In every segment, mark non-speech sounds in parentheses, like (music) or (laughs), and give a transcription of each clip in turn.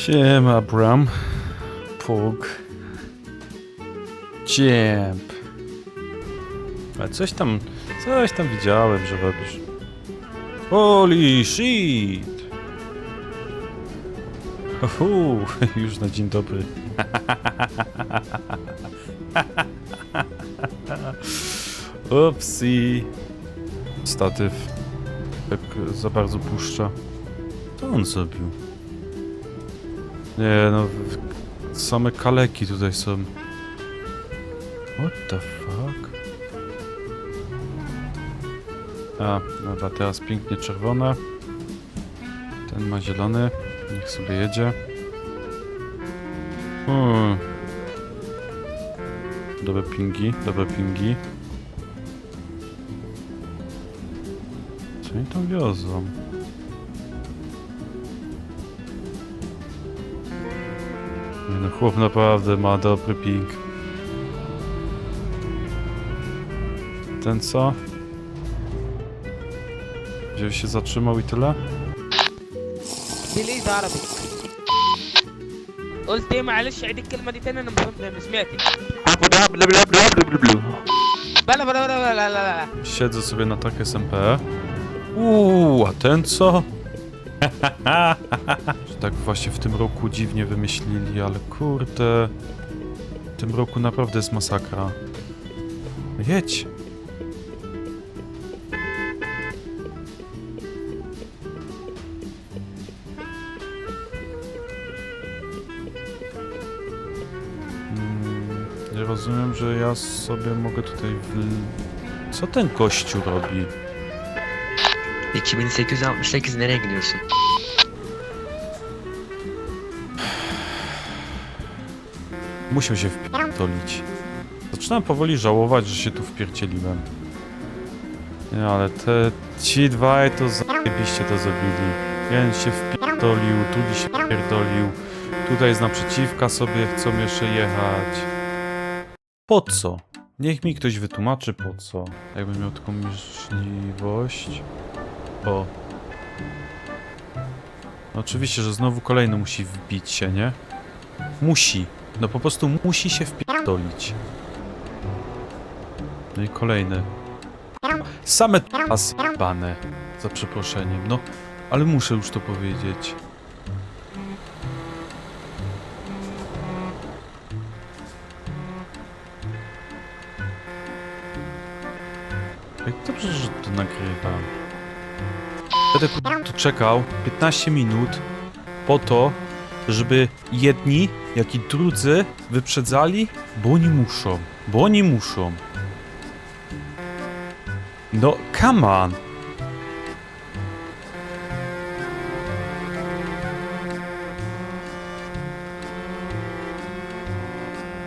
Siema, Bram. Pug. Ciemp. A coś tam, coś tam widziałem, że robisz. Holy shit! Uhu, (laughs) już na dzień dobry. (laughs) Upsi. Statyw. Tak za bardzo puszcza. Co on zrobił? Nie no, same kaleki tutaj są. What the fuck? A, dobra, teraz pięknie czerwone. Ten ma zielony. Niech sobie jedzie. Hmm. Dobre pingi, dobre pingi. Co oni tam wiozą? no, chłop naprawdę ma dobry ping. Ten co? Gdzie się zatrzymał i tyle? انجليزي عربي قلت ايه معلش عيد الكلمه دي تاني انا ما فهمت ما سمعتش بلا بلا بلا بلا لا لا لا Siedzę sobie na tak SMP. Uuu, a ten co? Że tak właśnie w tym roku dziwnie wymyślili, ale kurde. W tym roku naprawdę jest masakra. Jedź. Mm, rozumiem, że ja sobie mogę tutaj w... Co ten gościu robi? 2868 nereye gidiyorsun? Musiał się wpierdolić. Zaczynam powoli żałować, że się tu wpierdzieliłem. Nie, ale te... Ci dwaj to zajebiście to zrobili. Jeden się wpierdolił, drugi się wpierdolił. Tutaj jest naprzeciwka sobie, chcą jeszcze jechać. Po co? Niech mi ktoś wytłumaczy po co. Jakbym miał taką możliwość. O. No oczywiście, że znowu kolejny musi wbić się, nie? Musi. No po prostu musi się wpierdolić. No i kolejny. Same pasy jebane. Za przeproszeniem. No, ale muszę już to powiedzieć. Jak dobrze, że to nagrywam. Będę tu czekał 15 minut po to, żeby jedni, jak i drudzy wyprzedzali, bo oni muszą. Bo oni muszą. No, come on!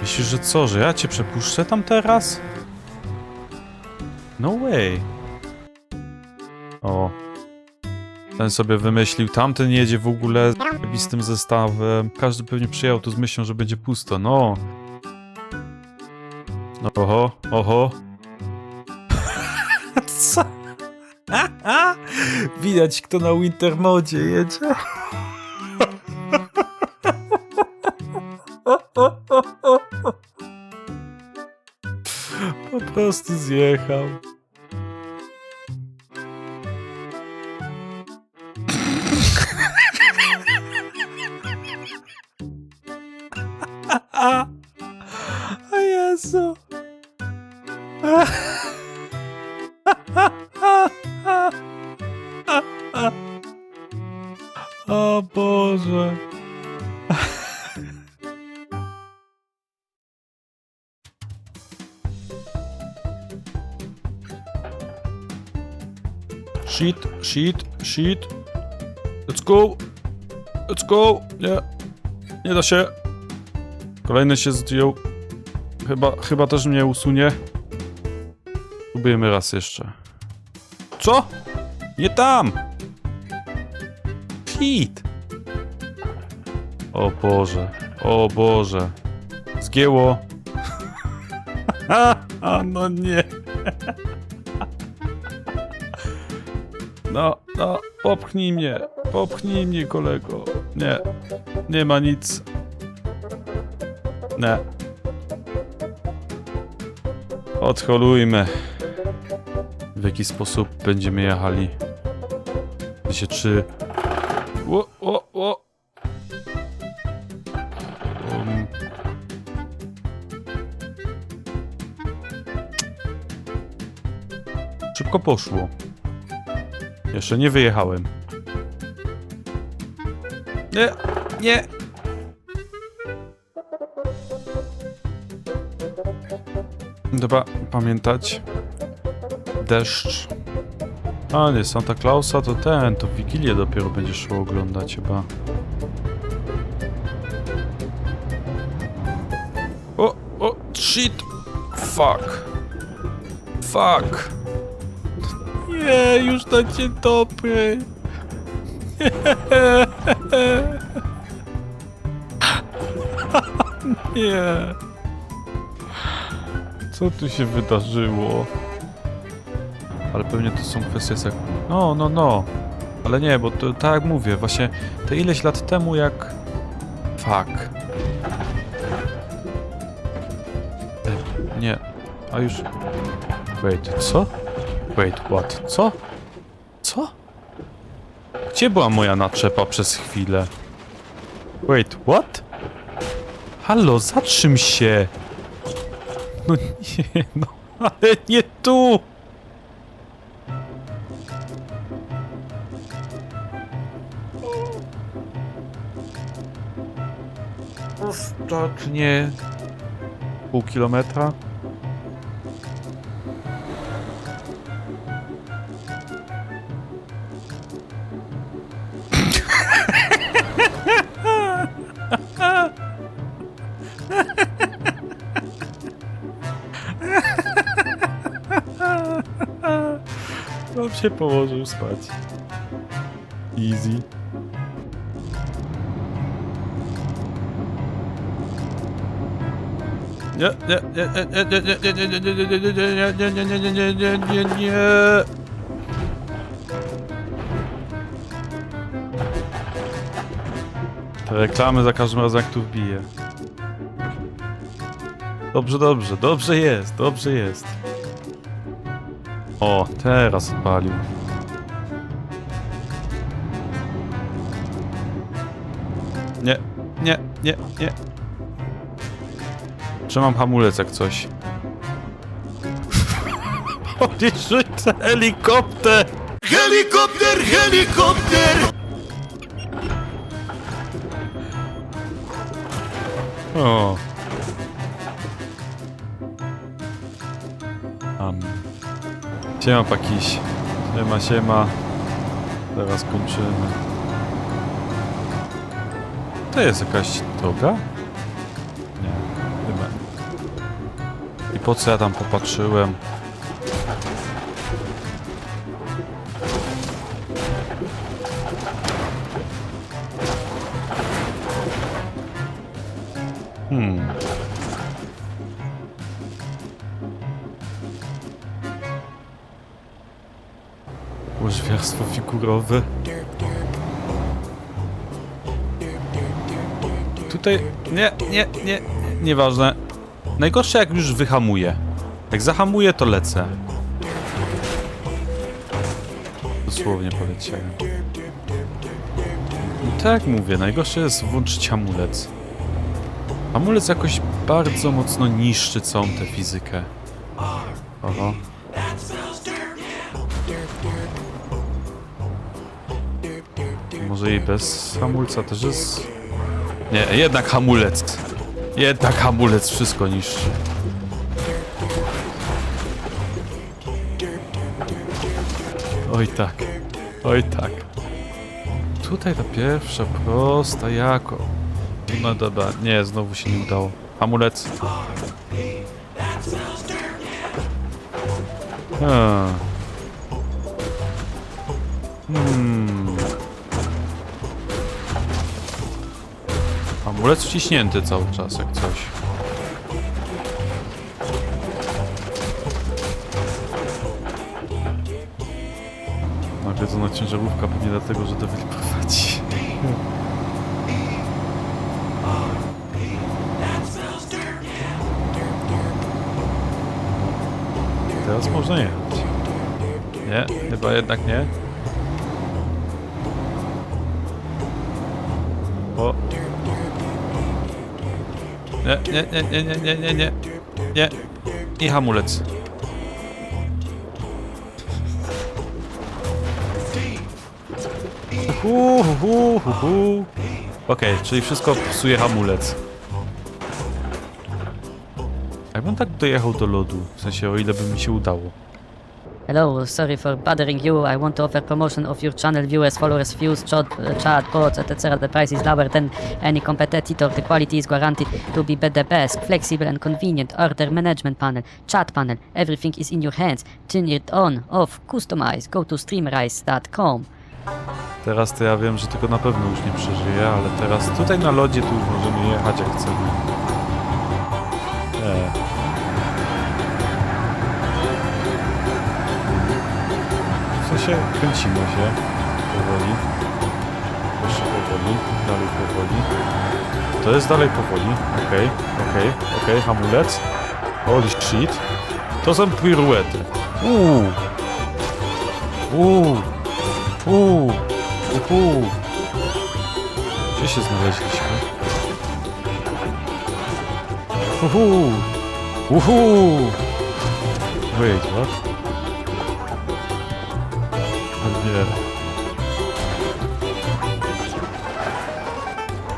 Myślisz, że co, że ja cię przepuszczę tam teraz? No way. Ten sobie wymyślił, tamten jedzie w ogóle z tym zestawem. Każdy pewnie przyjechał tu z myślą, że będzie pusto. No. No, Oho, oho. (laughs) Co? (laughs) Widać, kto na Wintermodzie jedzie. (laughs) Po prostu zjechał. O Boże. Shit, shit, shit. Let's go. Let's go. Nie. Nie da się. Kolejny się zdjął. Chyba, chyba też mnie usunie. Próbujemy raz jeszcze. Co? Nie tam! O Boże, o Boże. Zgięło. A, (laughs) no nie. No, no, popchnij mnie. Popchnij mnie, kolego. Nie. Nie ma nic. Nie. Odholujmy. W jaki sposób będziemy jechali? Wiecie, czy... Szybko poszło. Jeszcze nie wyjechałem. Nie, nie. Dobra, pamiętać. Deszcz. A nie, Santa Clausa to ten, to Wigilię dopiero będzie szło oglądać chyba. O, o, shit! Fuck! Fuck! Nie, już na dzień dobry! Nie! Co tu się wydarzyło? Ale pewnie to są kwestie sek... No, no, no. Ale nie, bo to tak jak mówię, właśnie te ileś lat temu jak... Fuck. E, nie. A już... Wait, co? Wait, what? Co? Co? Gdzie była moja naczepa przez chwilę? Wait, what? Halo, zatrzym się! No nie, (laughs) no, ale nie tu! Ostatnie pół kilometra. Się położył spać. Easy. Nie, nie, nie, nie, nie, nie, nie, nie, nie, nie, nie, nie, nie, nie, nie, nie, nie, nie, za każdym razem jak tu wbije. Dobrze, dobrze, dobrze jest, dobrze jest. O, teraz odpalił. Nie, nie, nie, nie. Trzymam hamulec jak coś. (laughs) Odjeżdżaj helikopter! Helikopter, helikopter! O. Tam. Siema pakiś. Siema, siema. Teraz kończymy. To jest jakaś droga? Nie, chyba. I po co ja tam popatrzyłem? Hmm. Łyżwiarstwo figurowe. Tutaj... Nie, nie, nie, nieważne. Najgorsze jak już wyhamuję. Jak zahamuję, to lecę. Dosłownie powiedziałem. No tak mówię, najgorsze jest włączyć hamulec. Hamulec jakoś bardzo mocno niszczy całą tę fizykę. Oho. Może i bez hamulca też jest... Nie, jednak hamulec. Jednak hamulec wszystko niszczy. Oj tak. Oj tak. Tutaj ta pierwsza prosta jako. No dobra, nie, znowu się nie udało. Hamulec. Hmm. Hmm. Hamulec wciśnięty cały czas, jak coś. Nawiedzona ciężarówka pewnie dlatego, że Devil prowadzi. Teraz można jechać. Nie, chyba jednak nie. Nie, nie, nie, nie, nie, nie, nie, nie. Nie. I hamulec. Hu. Okej, czyli wszystko psuje hamulec. Jakbym tak dojechał do lodu, w sensie o ile by mi się udało. Hello, sorry for bothering you. I want to offer promotion of your channel viewers, followers, views, chat, uh, chat bots, etc. The price is lower than any competitor. The quality is guaranteed to be the best, flexible and convenient. Order management panel, chat panel, everything is in your hands. Turn it on, off, customize. Go to streamrise.com. Teraz to ja wiem, że tego na pewno już nie przeżyję, ale teraz tutaj na lodzie tu już możemy jechać jak chcemy. Sensie kręcimy się powoli. Jeszcze powoli, dalej powoli. To jest dalej powoli. Okej, okej, okej, hamulec. Holy shit. To są piruety. Uuu. Uuu. Uuu. Uhu. Gdzie się znaleźliśmy? Uhu. Uhu. Wait, what?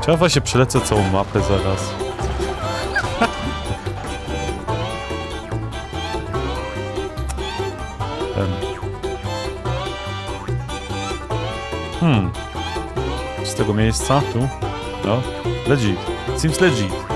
Czy ja właśnie przelecę całą mapę zaraz? Ten. Hmm. Z tego miejsca, tu? No. Legit. Seems legit.